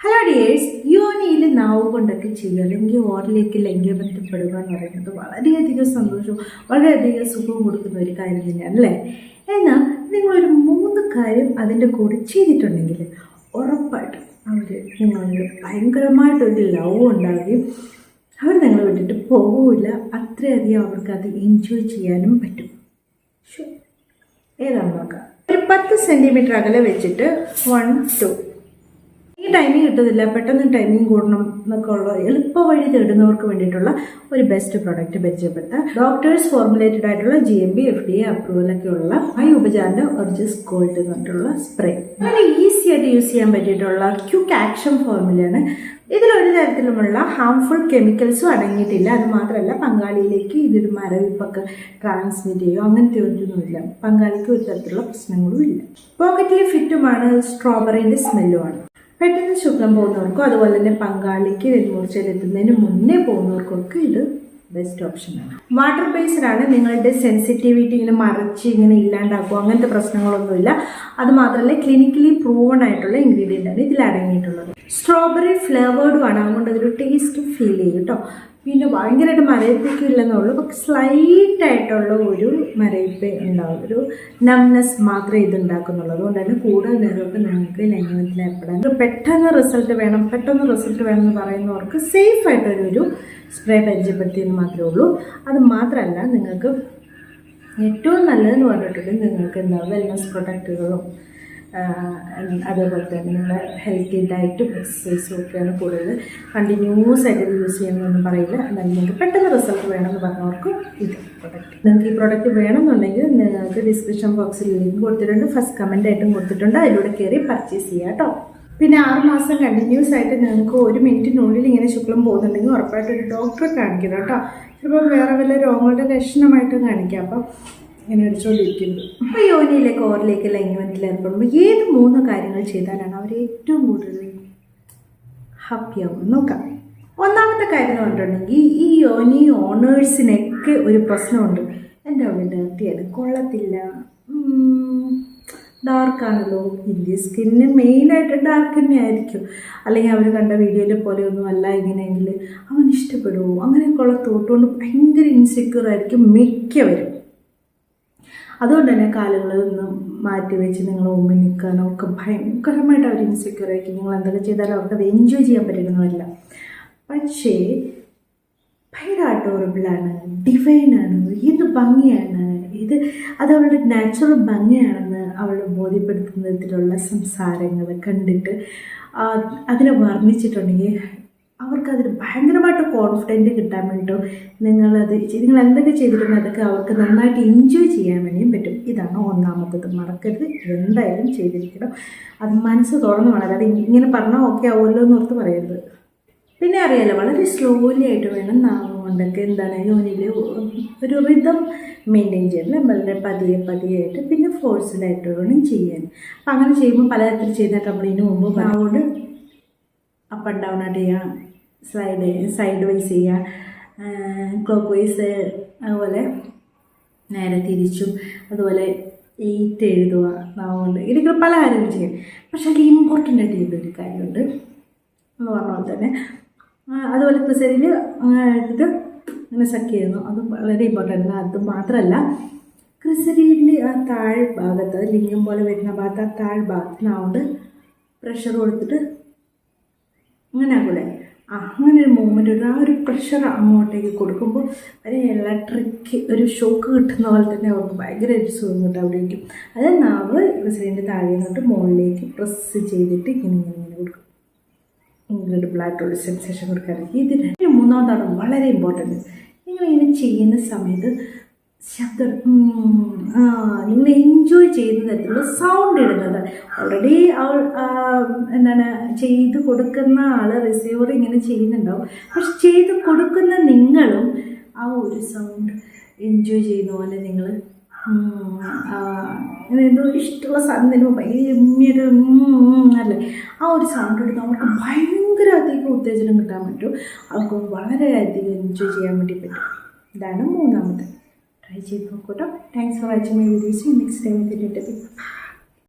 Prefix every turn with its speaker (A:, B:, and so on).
A: Hello dears യോനിയിൽ നാവ് കൊണ്ടൊക്കെ ചെയ്യുക അല്ലെങ്കിൽ ഓറിലേക്ക് ലൈംഗിക ബന്ധപ്പെടുക എന്ന് പറയുന്നത് വളരെയധികം സന്തോഷവും വളരെയധികം സുഖവും കൊടുക്കുന്ന ഒരു കാര്യം തന്നെയാണ് അല്ലേ? എന്നാൽ നിങ്ങളൊരു മൂന്ന് കാര്യം അതിന്റെ കൂടെ ചെയ്തിട്ടുണ്ടെങ്കിൽ ഉറപ്പായിട്ടും അവർ നിങ്ങളിൽ ഭയങ്കരമായിട്ടൊരു ലവ് ഉണ്ടാവുകയും അവർ നിങ്ങളെ വിട്ടിട്ട് പോകില്ല അത്രയധികം അവർക്ക് അത് എൻജോയ് ചെയ്യാനും പറ്റും. ഏതാണ് നോക്കാം. ഒരു പത്ത് സെന്റിമീറ്റർ അകലെ വെച്ചിട്ട് വൺ ടു ഈ ടൈമിംഗ് കിട്ടുന്നില്ല പെട്ടെന്ന് ടൈമിംഗ് കൂടണം എന്നൊക്കെ ഉള്ള എളുപ്പ വഴി തേടുന്നവർക്ക് വേണ്ടിയിട്ടുള്ള ഒരു ബെസ്റ്റ് പ്രൊഡക്റ്റ് പരിചയപ്പെടുത്താം. ഡോക്ടേഴ്സ് ഫോർമുലേറ്റഡ് ആയിട്ടുള്ള G M B F D A approval ഒക്കെ ഉള്ള ഐ ഉപചാരന്റെ ഒറിജിസ് ഗോൾഡ് എന്ന് പറഞ്ഞിട്ടുള്ള സ്പ്രേ വളരെ ഈസി ആയിട്ട് യൂസ് ചെയ്യാൻ പറ്റിയിട്ടുള്ള ക്യുക്ക് ആക്ഷൻ ഫോർമുലയാണ് ഇതിലൊരു തരത്തിലുമുള്ള ഹാംഫുൾ കെമിക്കൽസും അടങ്ങിയിട്ടില്ല. അത് മാത്രമല്ല പങ്കാളിയിലേക്ക് ഇതൊരു മരവിപ്പൊക്കെ ട്രാൻസ്മിറ്റ് ചെയ്യും? അങ്ങനത്തെ ഒന്നുമില്ല. പങ്കാളിക്ക് ഒരു തരത്തിലുള്ള പ്രശ്നങ്ങളും ഇല്ല. പോക്കറ്റിലെ ഫിറ്റുമാണ് സ്ട്രോബെറിന്റെ സ്മെല്ലുമാണ് പെട്ടെന്ന് ശുക്ലം പോകുന്നവർക്കോ അതുപോലെ തന്നെ പങ്കാളിക്ക് രതിമൂർച്ചയിലെത്തുന്നതിന് മുന്നേ പോകുന്നവർക്കൊക്കെ ഇത് ബെസ്റ്റ് ഓപ്ഷനാണ് വാട്ടർ ബേസ്ഡാണ് നിങ്ങളുടെ സെൻസിറ്റിവിറ്റി ഇങ്ങനെ മറച്ച് ഇങ്ങനെ ഇല്ലാണ്ടാക്കും അങ്ങനത്തെ പ്രശ്നങ്ങളൊന്നുമില്ല. അത് മാത്രമല്ല ക്ലിനിക്കലി പ്രൂവൺ ആയിട്ടുള്ള ഇൻഗ്രീഡിയന്റ് ആണ് ഇതിൽ അടങ്ങിയിട്ടുള്ളത്. സ്ട്രോബെറി ഫ്ലേവേർഡും ആണ്. അതുകൊണ്ട് അതൊരു ടേസ്റ്റ് ഫീൽ ചെയ്യും കേട്ടോ പിന്നെ ഭയങ്കരമായിട്ട് മരയിപ്പിക്കില്ലെന്നുള്ളൂ പക്ഷെ സ്ലൈറ്റ് ആയിട്ടുള്ള ഒരു മരയിപ്പ് ഉണ്ടാവും. ഒരു നംനെസ് മാത്രമേ ഇത് ഉണ്ടാക്കുന്നുള്ളൂ അതുകൊണ്ട് തന്നെ കൂടുതൽ നേരമൊക്കെ നിങ്ങൾക്ക് ലൈംഗികത്തിൽ ഏർപ്പെടാൻ. പെട്ടെന്ന് റിസൾട്ട് വേണം പെട്ടെന്ന് റിസൾട്ട് വേണം എന്ന് പറയുന്നവർക്ക് സേഫ് ആയിട്ടൊരു ഒരു സ്പ്രേ പരിചയപ്പെടുത്തിയെന്ന് മാത്രമേ ഉള്ളൂ. അത് മാത്രമല്ല നിങ്ങൾക്ക് ഏറ്റവും നല്ലതെന്ന് പറഞ്ഞിട്ടുണ്ടെങ്കിൽ നിങ്ങൾക്ക് എന്താ? വെൽനസ് പ്രൊഡക്റ്റുകളും അതേപോലെ തന്നെ നിങ്ങളുടെ ഹെൽത്തി ഡയറ്റും എക്സസൈസും ഒക്കെയാണ് കൂടുതൽ കണ്ടിന്യൂസ് ആയിട്ട് യൂസ് ചെയ്യണമെന്നൊന്നും പറയില്ല. എന്നാലും നിങ്ങൾക്ക് പെട്ടെന്ന് റിസൾട്ട് വേണമെന്ന് പറഞ്ഞവർക്ക് ഇത്. പ്രൊഡക്റ്റ് നിങ്ങൾക്ക് ഈ പ്രൊഡക്റ്റ് വേണമെന്നുണ്ടെങ്കിൽ നിങ്ങൾക്ക് ഡിസ്ക്രിപ്ഷൻ ബോക്സിൽ ലിങ്ക് കൊടുത്തിട്ടുണ്ട്. ഫസ്റ്റ് കമന്റ് ആയിട്ടും കൊടുത്തിട്ടുണ്ട്. അതിലൂടെ കയറി പർച്ചേസ് ചെയ്യാം കേട്ടോ. പിന്നെ ആറ് മാസം കണ്ടിന്യൂസ് ആയിട്ട് നിങ്ങൾക്ക് ഒരു മിനിറ്റിനുള്ളിൽ ഇങ്ങനെ ശുക്ലം പോകുന്നുണ്ടെങ്കിൽ ഉറപ്പായിട്ട് ഒരു ഡോക്ടറെ കാണിക്കണം കേട്ടോ. ചിലപ്പോൾ വേറെ വല്ല രോഗങ്ങളുടെ ലക്ഷണമായിട്ട് കാണിക്കാം. അപ്പം ഇങ്ങനെ അടിച്ചുകൊണ്ടിരിക്കുന്നത് അപ്പോൾ യോനിയിലേക്ക് കോറിലേക്ക് ലൈംഗികത്തിൽ ഏർപ്പെടുമ്പോൾ ഏത് മൂന്ന് കാര്യങ്ങൾ ചെയ്താലാണ് അവർ ഏറ്റവും കൂടുതൽ ഹാപ്പിയാവും നോക്കാം. ഒന്നാമത്തെ കാര്യം എന്ന് പറഞ്ഞിട്ടുണ്ടെങ്കിൽ ഈ യോനി ഓണേഴ്സിനൊക്കെ ഒരു പ്രശ്നമുണ്ട്. എന്റെ അവിടെ ഡേർട്ടിയാണ് കൊള്ളത്തില്ല. ഡാർക്കാണല്ലോ ഇന്ത്യ സ്കിന്നിന് മെയിനായിട്ട് ഡാർക്ക് തന്നെ ആയിരിക്കും അല്ലെങ്കിൽ അവർ കണ്ട വീഡിയോയിലെ പോലെയൊന്നും അല്ല ഇങ്ങനെയെങ്കിൽ അവൻ ഇഷ്ടപ്പെടുമോ കൊള്ള തോട്ടുകൊണ്ട് ഭയങ്കര ഇൻസെക്യൂർ ആയിരിക്കും മിക്കവരും. അതുകൊണ്ട് തന്നെ കാലുകൾ ഒന്ന് മാറ്റി വെച്ച് നിങ്ങൾ മുമ്പിൽ നിൽക്കാനോ ഒക്കെ ഭയങ്കരമായിട്ട് അവർ ഇൻസെക്യൂർ ആയിരിക്കും. നിങ്ങൾ എന്തൊക്കെ ചെയ്താലും അവർക്ക് അത് എൻജോയ് ചെയ്യാൻ പറ്റുന്നതല്ല. പക്ഷേ ഭയങ്കര അഡോറബിളാണ് ഡിവൈനാണ് എന്ത് ഭംഗിയാണ് ഇത് അത് അവളുടെ നാച്ചുറൽ ഭംഗിയാണെന്ന് അവൾ ബോധ്യപ്പെടുത്തുന്ന വിധത്തിലുള്ള സംസാരങ്ങൾ കണ്ടിട്ട് അതിനെ വർണിച്ചിട്ടുണ്ടെങ്കിൽ അവർക്കതിൽ ഭയങ്കരമായിട്ട് കോൺഫിഡന്റ് കിട്ടാൻ വേണ്ടിയിട്ടും നിങ്ങളത് നിങ്ങൾ എന്തൊക്കെ ചെയ്തിട്ടുണ്ടോ അതൊക്കെ അവർക്ക് നന്നായിട്ട് എൻജോയ് ചെയ്യാൻ വേണ്ടിയും പറ്റും. ഇതാണ് ഒന്നാമത്തത്. മറക്കരുത്. എന്തായാലും ചെയ്തിരിക്കണം. അത് മനസ്സ് തുറന്ന് വളരാതെ ഇങ്ങനെ പറഞ്ഞാൽ ഓക്കെ ആവുമല്ലോ എന്ന് ഓർത്ത് പറയരുത്. പിന്നെ അറിയാലോ വളരെ സ്ലോലി ആയിട്ട് വേണം നാമം കൊണ്ടൊക്കെ എന്താണ് യോനിയിൽ ഒരു റിതം മെയിന്റെയിൻ ചെയ്യണം വളരെ പതിയെ പതിയെ ആയിട്ട് പിന്നെ ഫോഴ്സിലായിട്ട് വേണം ചെയ്യാൻ. അപ്പം അങ്ങനെ ചെയ്യുമ്പോൾ പലതരത്തിൽ ചെയ്തിട്ട് നമ്മൾ ഇതിന് മുമ്പ് അതുകൊണ്ട് അപ്പ് ആൻഡ് ഡൗൺ ആയിട്ട് ചെയ്യാം. സൈഡ് സൈഡ് വൈസ് ചെയ്യുക ക്ലോക്ക് വൈസ് അതുപോലെ നേരെ തിരിച്ചും അതുപോലെ എയ്റ്റ് എഴുതുക നാവുകൊണ്ട് ഇതൊക്കെ പല കാര്യങ്ങൾ ചെയ്യും. പക്ഷേ അതിൽ ഇമ്പോർട്ടന്റ് ആയിട്ട് ചെയ്തൊരു കാര്യമുണ്ട്. എന്ന് പറഞ്ഞ പോലെ തന്നെ. അതുപോലെ ക്രിസരിൽ എടുത്തിട്ട് ഇങ്ങനെ സക്ക് ചെയ്യുന്നു. അത് വളരെ ഇമ്പോർട്ടന്റ് ആണ്. അത് മാത്രമല്ല ക്രിസരിയിൽ ആ താഴ് ഭാഗത്ത് ലിംഗം പോലെ വരുന്ന ഭാഗത്ത് ആ താഴ് ഭാഗത്തിനാവുകൊണ്ട് പ്രഷർ കൊടുത്തിട്ട് അങ്ങനെ ആകൂലേ അങ്ങനെ ഒരു മൂമെന്റ് ഒരു ആ ഒരു പ്രഷർ അങ്ങോട്ടേക്ക് കൊടുക്കുമ്പോൾ ഒരു ഇലക്ട്രിക് ഒരു ഷോക്ക് കിട്ടുന്ന പോലെ തന്നെ അവർക്ക് ഭയങ്കര ഒരു സുഖം അവിടേക്കും. അത് നാവ് ക്രിസരിന്റെ താഴെ നിന്നിട്ട് മുകളിലേക്ക് പ്രസ് ചെയ്തിട്ട് ഇങ്ങനെ ഇങ്ങനെ ഇങ്ങനെ കൊടുക്കും. ഇൻക്രെഡിബിൾ ആയിട്ടുള്ള സെൻസേഷൻ കൊടുക്കാറുണ്ട് ഇത് മൂന്നാമതാണ് വളരെ ഇമ്പോർട്ടന്റ് നിങ്ങൾ ഇങ്ങനെ ചെയ്യുന്ന സമയത്ത് ശബ്ദം. നിങ്ങൾ എൻജോയ് ചെയ്യുന്ന തരത്തിലുള്ള സൗണ്ട് ഇടുന്നത്. ഓൾറെഡി അവൾ എന്താണ് ചെയ്ത് കൊടുക്കുന്ന ആൾ റിസീവർ ഇങ്ങനെ ചെയ്യുന്നുണ്ടാവും. പക്ഷെ ചെയ്ത് കൊടുക്കുന്ന നിങ്ങളും ആ ഒരു സൗണ്ട് എൻജോയ് ചെയ്യുന്ന പോലെ നിങ്ങൾ എന്തോ ഇഷ്ടമുള്ള സാധനം തരുമ്പോൾ ഭയങ്കര അല്ലേ? ആ ഒരു സൗണ്ട് എടുത്ത് അവർക്ക് ഭയങ്കര അധികം ഉത്തേജനം കിട്ടാൻ പറ്റും. അവർക്ക് വളരെ അധികം എൻജോയ് ചെയ്യാൻ വേണ്ടി പറ്റും. ഇതാണ് മൂന്നാമത്തെ ట్రై చేద్దాం అనుకుంటాం thanks for watching my videos next time అయితే